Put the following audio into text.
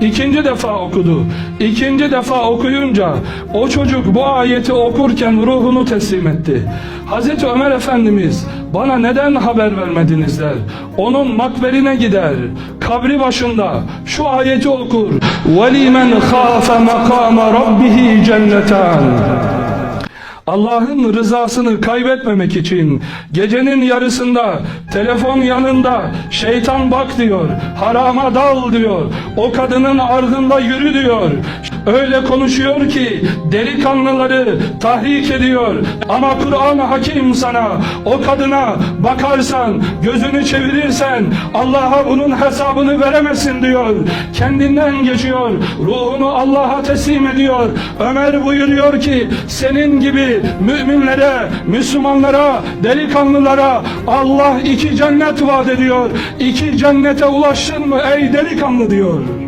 ikinci defa okudu. İkinci defa okuyunca o çocuk bu ayeti okurken ruhunu teslim etti. Hazreti Ömer Efendimiz bana neden haber vermediniz der. Onun makberine gider. Kabri başında şu ayeti okur. وَلِمَنْ خَافَ مَقَامَ رَبِّهِ جَنَّتَانِ Allah'ın rızasını kaybetmemek için gecenin yarısında telefon yanında şeytan bak diyor, harama dal diyor, o kadının ardında yürü diyor. Öyle konuşuyor ki delikanlıları tahrik ediyor. Ama Kur'an-ı Hakim sana o kadına bakarsan, gözünü çevirirsen Allah'a bunun hesabını veremezsin diyor. Kendinden geçiyor, ruhunu Allah'a teslim ediyor. Ömer buyuruyor ki senin gibi müminlere, Müslümanlara, delikanlılara Allah iki cennet vaat ediyor. İki cennete ulaştın mı ey delikanlı diyor.